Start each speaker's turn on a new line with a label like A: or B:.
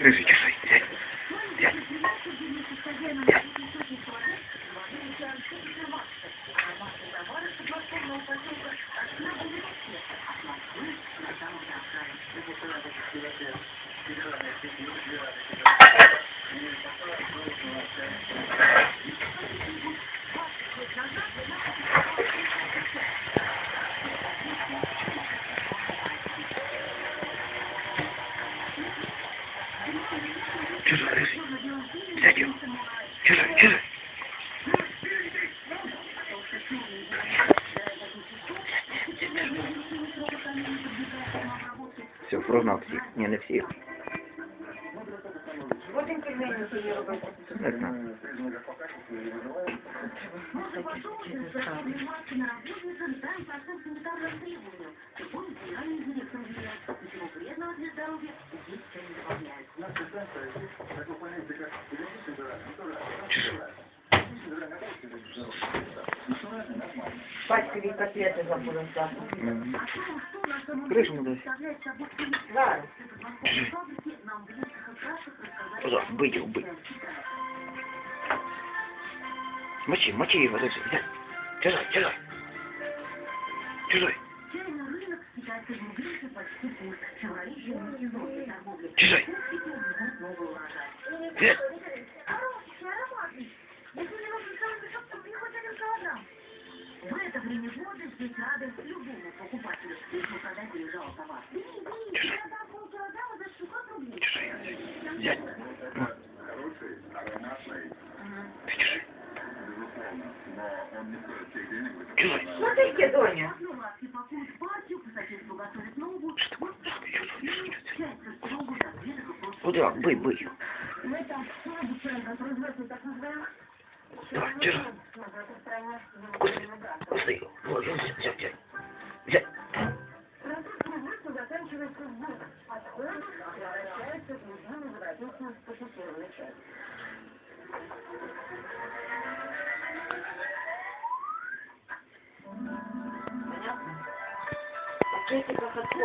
A: Рыжий чешай. Thank you. Чужой, рыжий. Сядь его. Чужой, чужой. Все, прогнав всіх. Ні, не всіх.
B: Будемо пельмені собі робити.
A: Не знаю. Чужой.
B: Батькові котлети забудемо завтра.
A: Мгм. Кришку дай.
B: Зараз.
A: Чужой. Туда, бить его, бить. Мочи, мочи его, рыжий. Взять. Чужой, чужой. Чужой. Чужой. Взять.
C: В это время года здесь рады любому покупателю, если продать лежал товар.
A: Чужой. Чужой. Взять. Ну. Ты чужой. Чужой.
B: Смотрите, доня.
C: Власти пакуют партию, по соседству готовят новую.
A: Что такое? Что такое? Чужой, чужой, чужой.
C: Часть строго запретных и просто.
A: Куда? Бей, бей.
C: Мы там обучаем, как производство так называемых
A: Давай, чужой. Вкусный. Вкусный его. Вот, взять, взять, взять. Взять.
C: производство заканчивается сбором. Отходы превращаются в единую добродетельную пакетированную часть.
B: Понятно? Пакетиков отходит.